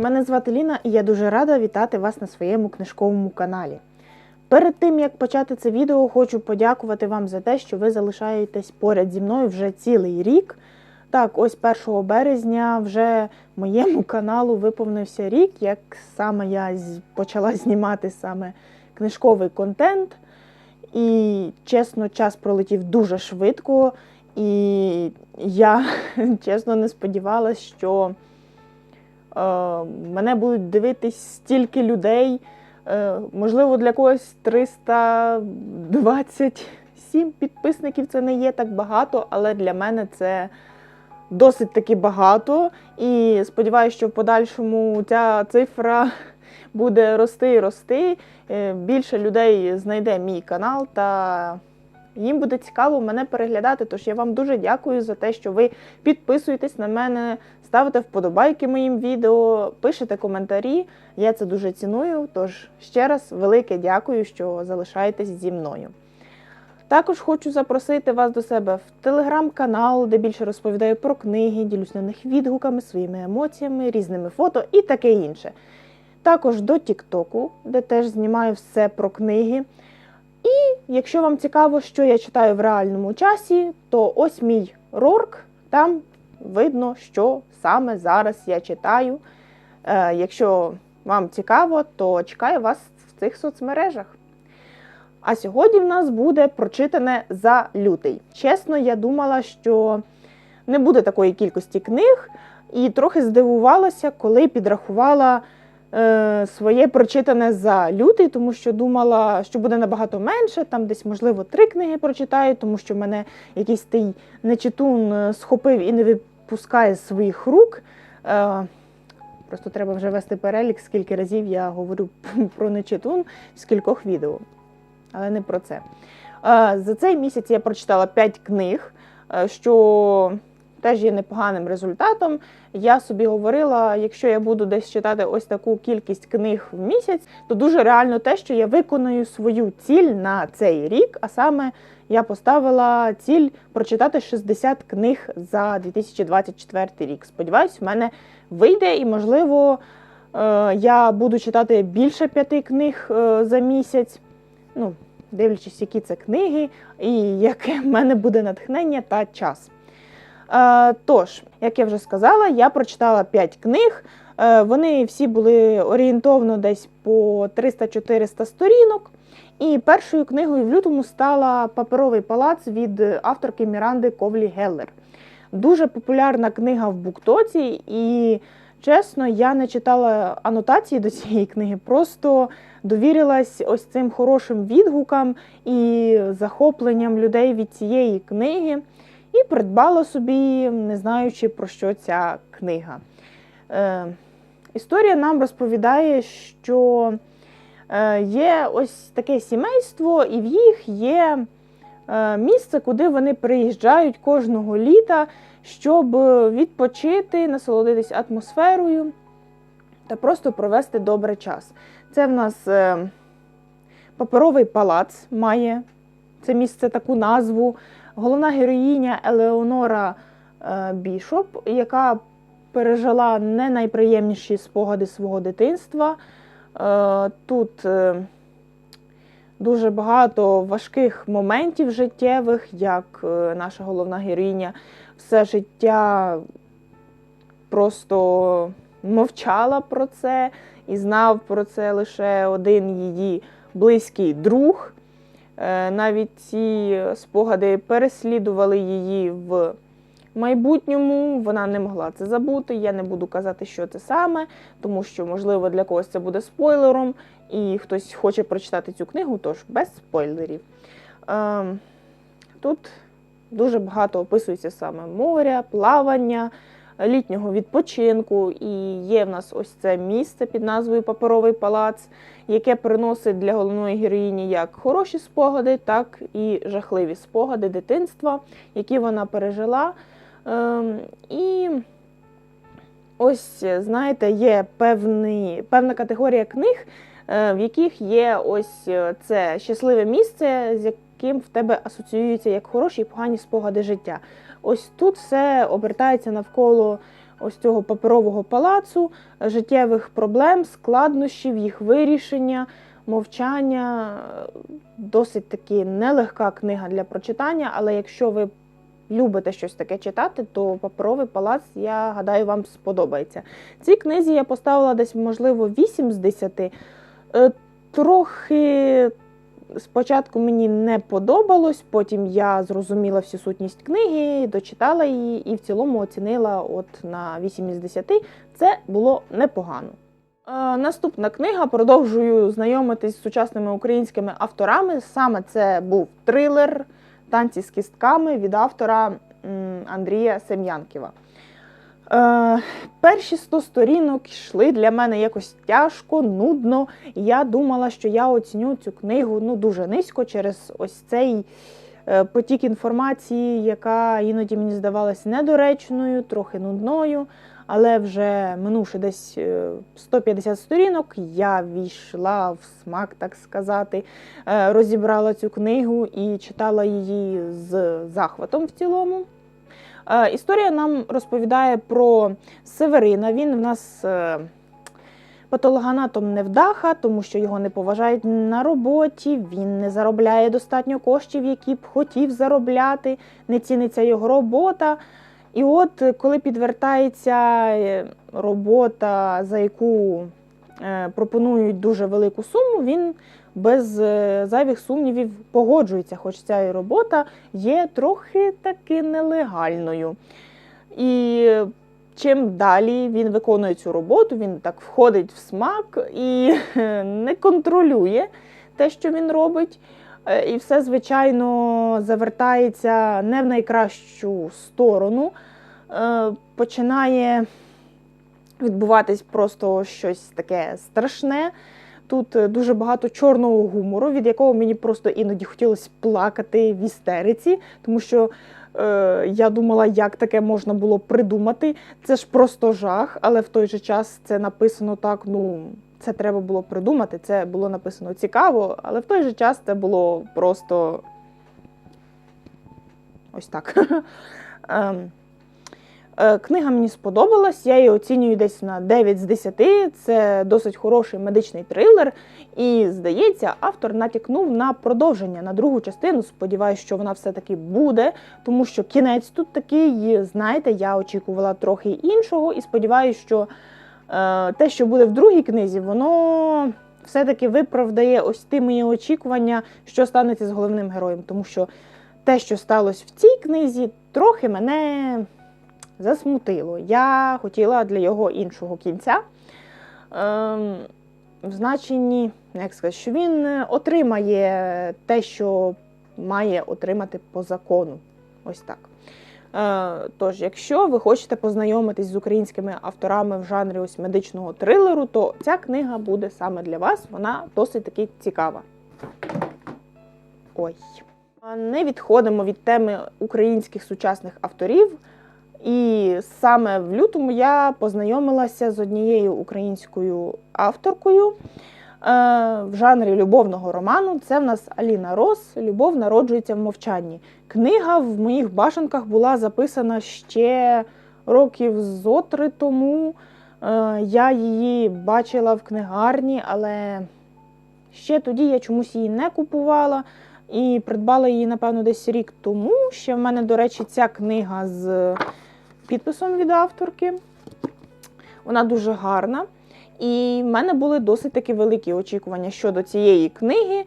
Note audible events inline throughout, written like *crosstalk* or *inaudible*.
Мене звати Ліна і я дуже рада вітати вас на своєму книжковому каналі. Перед тим як почати це відео, хочу подякувати вам за те, що ви залишаєтесь поряд зі мною вже цілий рік. Так, ось 1 березня вже моєму каналу виповнився рік, як саме я почала знімати саме книжковий контент. І чесно, час пролетів дуже швидко, і я *laughs* чесно не сподівалася, що мене будуть дивитись стільки людей. Е, можливо, для когось 327 підписників це не є так багато, але для мене це досить таки багато. І сподіваюся, що в подальшому ця цифра буде рости і рости. Е, Більше людей знайде мій канал та їм буде цікаво мене переглядати. Тож я вам дуже дякую за те, що ви підписуєтесь на мене, ставите вподобайки моїм відео, пишете коментарі. Я це дуже ціную. Тож ще раз велике дякую, що залишаєтесь зі мною. Також хочу запросити вас до себе в телеграм-канал, де більше розповідаю про книги, ділюсь на них відгуками, своїми емоціями, різними фото і таке інше. Також до Тіктоку, де теж знімаю все про книги. І якщо вам цікаво, що я читаю в реальному часі, то ось мій рорк, там видно, що саме зараз я читаю. Е, якщо вам цікаво, то чекаю вас в цих соцмережах. А сьогодні в нас буде прочитане за лютий. Чесно, я думала, що не буде такої кількості книг, і трохи здивувалася, коли підрахувала своє прочитане за лютий, тому що думала, що буде набагато менше. Там десь, можливо, три книги прочитаю, тому що мене якийсь той нечитун е, схопив і не випускає з своїх рук. Е, Просто треба вже вести перелік, скільки разів я говорю *laughs* про нечитун в скількох відео. Але не про це. Е, За цей місяць я прочитала 5 книг, е, що теж є непоганим результатом. Я собі говорила, якщо я буду десь читати ось таку кількість книг в місяць, то дуже реально те, що я виконую свою ціль на цей рік, а саме я поставила ціль прочитати 60 книг за 2024 рік. Сподіваюсь, в мене вийде і, можливо, е, я буду читати більше п'яти книг е, за місяць. Ну, дивлячись, які це книги, і яке в мене буде натхнення та час. Е, тож, як я вже сказала, я прочитала 5 книг. Е, вони всі були орієнтовно десь по 300-400 сторінок. І першою книгою в лютому стала Паперовий палац від авторки Міранди Ковлі Геллер. Дуже популярна книга в Буктоці, і чесно, я не читала анотації до цієї книги, просто довірилась ось цим хорошим відгукам і захопленням людей від цієї книги, і придбала собі, не знаючи про що ця книга. Е, історія нам розповідає, що е, є ось таке сімейство, і в їх є е, місце, куди вони приїжджають кожного літа, щоб відпочити, насолодитись атмосферою та просто провести добрий час. Це в нас е, паперовий палац має це місце таку назву. Головна героїня Елеонора е, Бішоп, яка пережила не найприємніші спогади свого дитинства. Е, Тут е, дуже багато важких моментів життєвих, як наша головна героїня все життя просто мовчала про це і знав про це лише один її близький друг. Е, Навіть ці спогади переслідували її в майбутньому. Вона не могла це забути. Я не буду казати, що це саме, тому що, можливо, для когось це буде спойлером, і хтось хоче прочитати цю книгу, тож без спойлерів. Ем, Тут дуже багато описується саме моря, плавання, літнього відпочинку. І є в нас ось це місце під назвою Паперовий палац, яке приносить для головної героїні як хороші спогади, так і жахливі спогади дитинства, які вона пережила. Ем, І ось, знаєте, є певний, певна категорія книг, е, в яких є ось е, це щасливе місце, з яким в тебе асоціюються як хороші і погані спогади життя. Ось тут все обертається навколо ось цього паперового палацу, життєвих проблем, складнощів, їх вирішення, мовчання. Досить таки нелегка книга для прочитання, але якщо ви любите щось таке читати, то паперовий палац, я гадаю, вам сподобається. Цій книзі я поставила десь, можливо, 8 з 10. Е, Трохи спочатку мені не подобалось, потім я зрозуміла всю сутність книги, дочитала її і в цілому оцінила от на 8 із 10. Це було непогано. Е, наступна книга продовжую знайомитись з сучасними українськими авторами. Саме це був трилер Танці з кістками від автора Андрія Сем'янківа. Е, перші 100 сторінок йшли для мене якось тяжко, нудно. Я думала, що я оціню цю книгу ну, дуже низько через ось цей е, потік інформації, яка іноді мені здавалась недоречною, трохи нудною. Але вже минувши десь е, 150 сторінок, я війшла в смак, так сказати, е, розібрала цю книгу і читала її з захватом в цілому. Е, Історія нам розповідає про Северина. Він в нас е, патологоанатом невдаха, тому що його не поважають на роботі, він не заробляє достатньо коштів, які б хотів заробляти, не ціниться його робота. І от е, коли підвертається робота, за яку пропонують дуже велику суму, він без е, зайвих сумнівів погоджується, хоч ця і робота є трохи таки нелегальною. І чим далі він виконує цю роботу, він так входить в смак і не контролює те, що він робить. Е, І все, звичайно, завертається не в найкращу сторону. Е, Починає відбуватись просто щось таке страшне. Тут е, дуже багато чорного гумору, від якого мені просто іноді хотілося плакати в істериці, тому що е, я думала, як таке можна було придумати. Це ж просто жах, але в той же час це написано так. Ну, це треба було придумати. Це було написано цікаво, але в той же час це було просто ось так. *laughs* Е, Книга мені сподобалась, я її оцінюю десь на 9 з 10. Це досить хороший медичний трилер. І, здається, автор натякнув на продовження на другу частину. Сподіваюсь, що вона все-таки буде, тому що кінець тут такий, знаєте, я очікувала трохи іншого, і сподіваюся, що е, те, що буде в другій книзі, воно все-таки виправдає ось ті мої очікування, що станеться з головним героєм. Тому що те, що сталося в цій книзі, трохи мене засмутило. Я хотіла для його іншого кінця. Ем, в значенні, як сказати, що він отримає те, що має отримати по закону. Ось так. Е, тож, якщо ви хочете познайомитись з українськими авторами в жанрі ось медичного трилеру, то ця книга буде саме для вас. Вона досить таки цікава. Ой. Не відходимо від теми українських сучасних авторів. І саме в лютому я познайомилася з однією українською авторкою е, в жанрі любовного роману. Це в нас Аліна Рос Любов народжується в мовчанні. Книга в моїх башенках була записана ще років зо три тому. Е, Я її бачила в книгарні, але ще тоді я чомусь її не купувала. І придбала її, напевно, десь рік тому. Ще в мене, до речі, ця книга з підписом від авторки. Вона дуже гарна. І в мене були досить таки великі очікування щодо цієї книги. Е,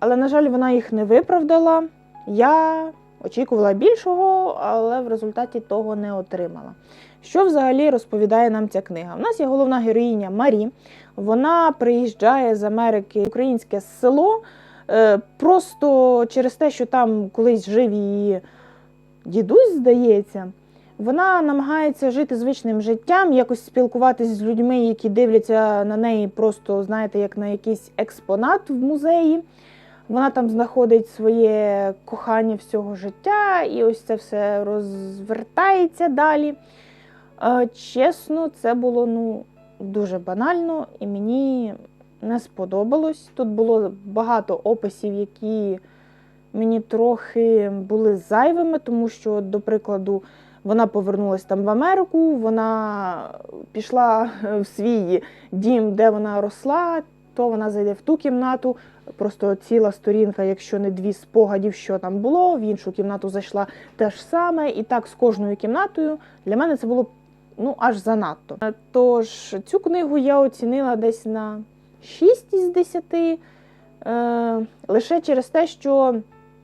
Але, на жаль, вона їх не виправдала. Я очікувала більшого, але в результаті того не отримала. Що взагалі розповідає нам ця книга? У нас є головна героїня Марі. Вона приїжджає з Америки в українське село. Е, Просто через те, що там колись жив її дідусь, здається, вона намагається жити звичним життям, якось спілкуватися з людьми, які дивляться на неї просто, знаєте, як на якийсь експонат в музеї. Вона там знаходить своє кохання всього життя, і ось це все розвертається далі. Е, Чесно, це було ну, дуже банально, і мені не сподобалось. Тут було багато описів, які мені трохи були зайвими, тому що, до прикладу, вона повернулася там в Америку, вона пішла в свій дім, де вона росла, то вона зайде в ту кімнату. Просто ціла сторінка, якщо не дві спогадів, що там було. В іншу кімнату зайшла те ж саме, і так з кожною кімнатою для мене це було ну аж занадто. Тож цю книгу я оцінила десь на 6 із 10, е, лише через те, що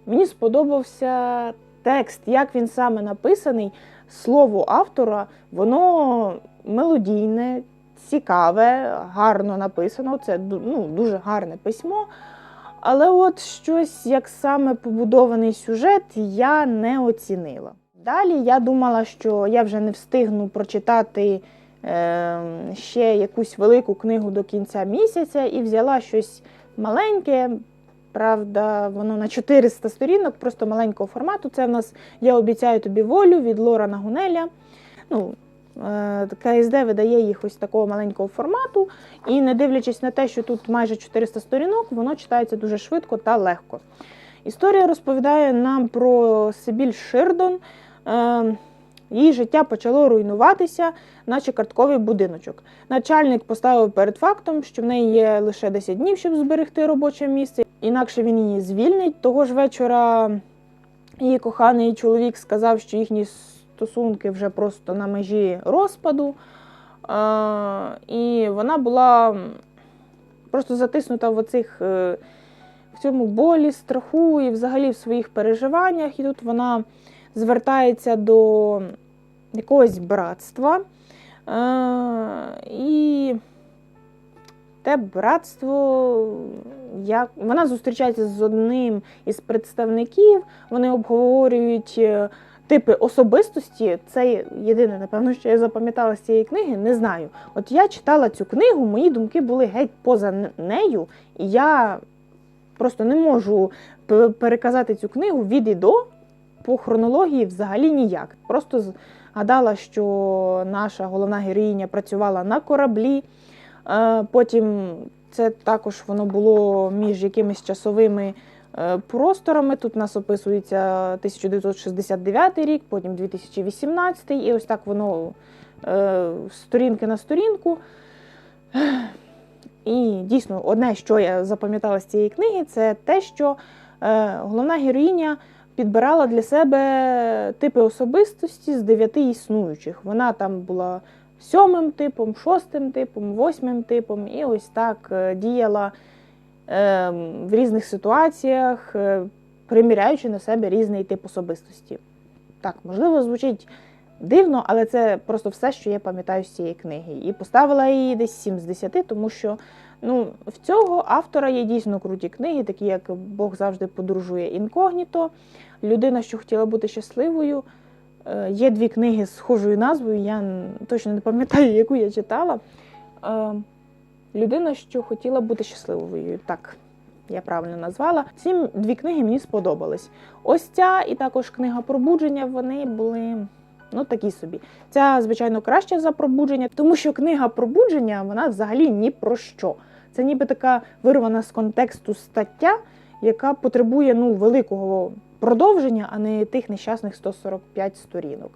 мені сподобався текст, як він саме написаний. Слово автора, воно мелодійне, цікаве, гарно написано. Це ну, дуже гарне письмо. Але от щось, як саме побудований сюжет, я не оцінила. Далі я думала, що я вже не встигну прочитати е, ще якусь велику книгу до кінця місяця і взяла щось маленьке. Правда, воно на 400 сторінок, просто маленького формату. Це в нас Я обіцяю тобі волю від Лорана Гунеля. Ну, е, КСД видає їх ось такого маленького формату. І не дивлячись на те, що тут майже 400 сторінок, воно читається дуже швидко та легко. Історія розповідає нам про Сибіль Ширдон. Її життя почало руйнуватися, наче картковий будиночок. Начальник поставив перед фактом, що в неї є лише 10 днів, щоб зберегти робоче місце, інакше він її звільнить. Того ж вечора її коханий чоловік сказав, що їхні стосунки вже просто на межі розпаду. І вона була просто затиснута в оцих е, в цьому болі, страху і взагалі в своїх переживаннях. І тут вона звертається до якогось братства. Е, І те братство, як... вона зустрічається з одним із представників, вони обговорюють е, типи особистості. Це єдине, напевно, що я запам'ятала з цієї книги, не знаю. От я читала цю книгу, мої думки були геть поза нею, і я просто не можу переказати цю книгу від і до по хронології взагалі ніяк. Просто згадала, що наша головна героїня працювала на кораблі. Е, потім це також воно було між якимись часовими е, просторами. Тут нас описується 1969 рік, потім 2018, і ось так воно е, сторінки на сторінку. І дійсно, одне, що я запам'ятала з цієї книги, це те, що головна героїня підбирала для себе типи особистості з дев'яти існуючих. Вона там була сьомим типом, шостим типом, восьмим типом, і ось так е, діяла е, в різних ситуаціях, е, приміряючи на себе різний тип особистості. Так, можливо, звучить дивно, але це просто все, що я пам'ятаю з цієї книги. І поставила її десь 7 з 10, тому що ну, в цього автора є дійсно круті книги, такі як Бог завжди подорожує інкогніто. Людина, що хотіла бути щасливою. Е, є дві книги з схожою назвою, я точно не пам'ятаю, яку я читала. Е, людина, що хотіла бути щасливою. Так, я правильно назвала. Ці дві книги мені сподобались. Ось ця і також книга пробудження, вони були. Ну, такі собі. Ця, звичайно, краще за пробудження, тому що книга пробудження вона взагалі ні про що. Це ніби така вирвана з контексту стаття, яка потребує ну, великого продовження, а не тих нещасних 145 сторінок.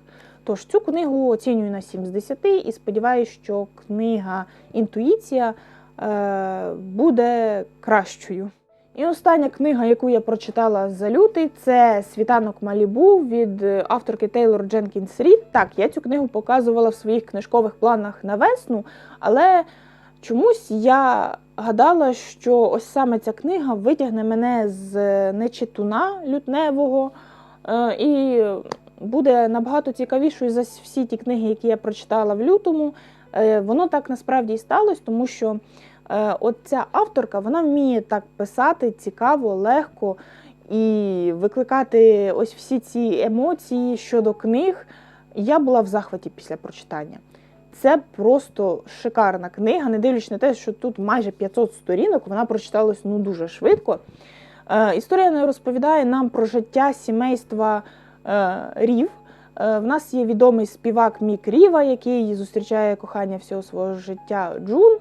Тож цю книгу оцінюю на 7 з 10 і сподіваюся, що книга Інтуїція е, буде кращою. І остання книга, яку я прочитала за лютий, це Світанок Малібу від авторки Тейлор Дженкінс Рід. Так, я цю книгу показувала в своїх книжкових планах на весну, але чомусь я гадала, що ось саме ця книга витягне мене з нечитуна лютневого е, і буде набагато цікавішою за всі ті книги, які я прочитала в лютому. Е, воно так насправді і сталося, тому що е, от ця авторка вона вміє так писати цікаво, легко і викликати ось всі ці емоції щодо книг. Я була в захваті після прочитання. Це просто шикарна книга, не дивлячись на те, що тут майже 500 сторінок, вона прочиталась ну дуже швидко. Е, Історія не розповідає нам про життя сімейства е, Рів. Е, в нас є відомий співак Мік Ріва, який зустрічає кохання всього свого життя Джун.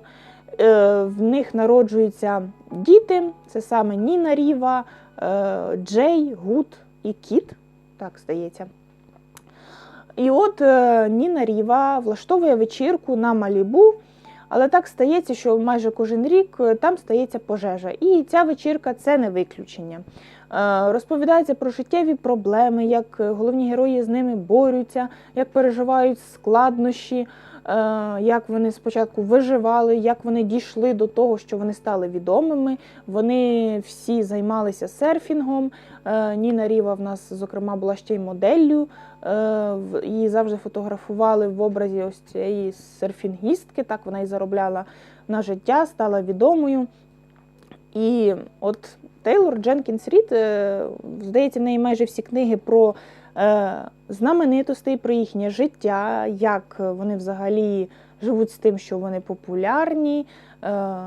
Е, в них народжуються діти, це саме Ніна Ріва, е, Джей, Гуд і Кіт. Так, здається. І от е, Ніна Ріва влаштовує вечірку на Малібу, але так стається, що майже кожен рік там стається пожежа. І ця вечірка це не виключення. Розповідається про життєві проблеми, як головні герої з ними борються, як переживають складнощі, як вони спочатку виживали, як вони дійшли до того, що вони стали відомими. Вони всі займалися серфінгом. Е, Ніна Ріва в нас, зокрема, була ще й моделлю. Е, Її завжди фотографували в образі ось цієї серфінгістки. Так вона і заробляла на життя, стала відомою. І от Тейлор Дженкінс Рід, е, здається, в неї майже всі книги про е, знаменитостей, про їхнє життя, як вони взагалі живуть з тим, що вони популярні, е,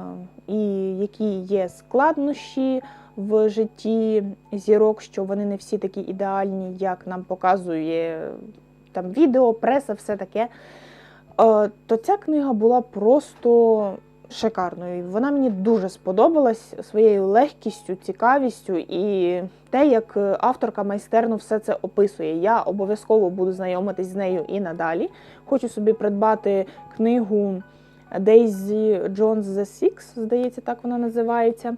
і які є складнощі в житті зірок, що вони не всі такі ідеальні, як нам показує там відео, преса, все таке. Е, То ця книга була просто шикарною. Вона мені дуже сподобалась своєю легкістю, цікавістю і те, як е, авторка майстерно все це описує. Я обов'язково буду знайомитись з нею і надалі. Хочу собі придбати книгу Daisy Jones The Six, здається, так вона називається.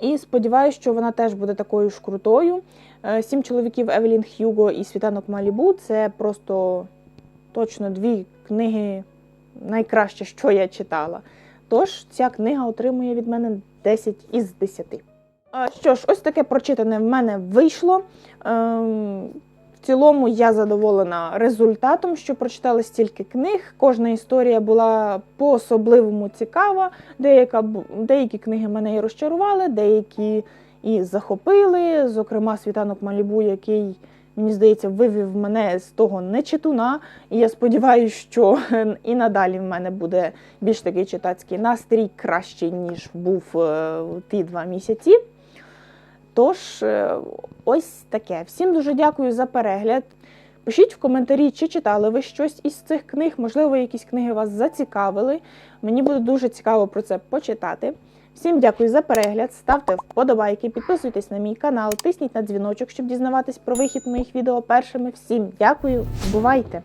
І сподіваюся, що вона теж буде такою ж крутою. Е, Сім чоловіків Евелін Х'юго і Світанок Малібу це просто точно дві книги найкраще, що я читала. Тож ця книга отримує від мене 10 із 10. А, Що ж, ось таке прочитане в мене вийшло. Ем, В цілому я задоволена результатом, що прочитала стільки книг. Кожна історія була по-особливому цікава. Деяка, деякі книги мене і розчарували, деякі і захопили. Зокрема, світанок Малібу, який, мені здається, вивів мене з того нечитуна. І я сподіваюся, що *laughs* і надалі в мене буде більш такий читацький настрій кращий, ніж був е, ті два місяці. Тож, е, ось таке. Всім дуже дякую за перегляд. Пишіть в коментарі, чи читали ви щось із цих книг, можливо, якісь книги вас зацікавили. Мені буде дуже цікаво про це почитати. Всім дякую за перегляд, ставте вподобайки, підписуйтесь на мій канал, тисніть на дзвіночок, щоб дізнаватись про вихід моїх відео першими. Всім дякую, бувайте!